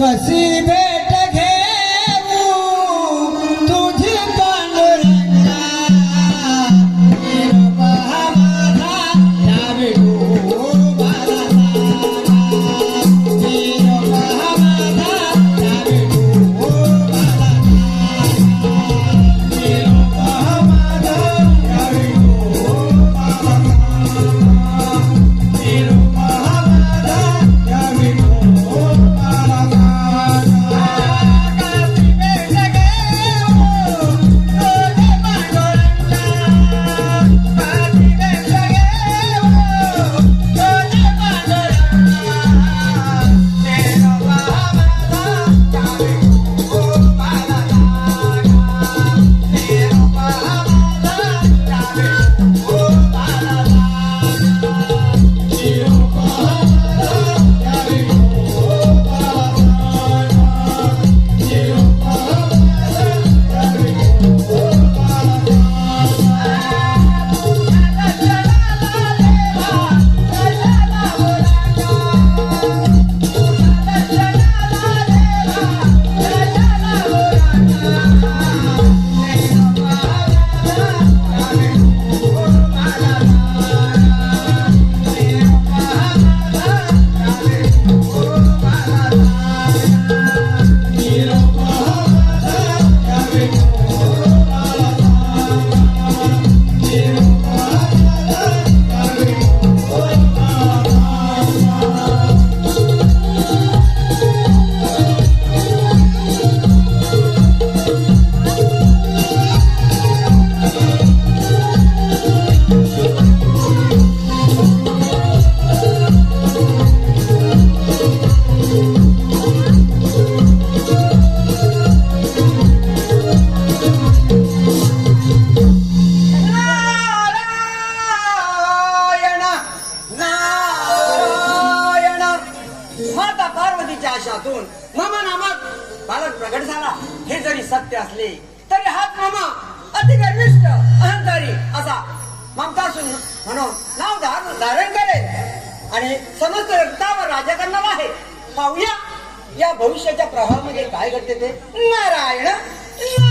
喝西北 प्रगट झाला हे जरी सत्य असले तरी हाच मामा अति गर्विष्ठ अहंकारी असा ममतासून म्हणून नाव धार- धारण करेल. आणि समस्त रक्तावर राजा करणार आहे. पाहूया या भविष्याच्या प्रवाहामध्ये काय घडते ते. नारायण नारायण.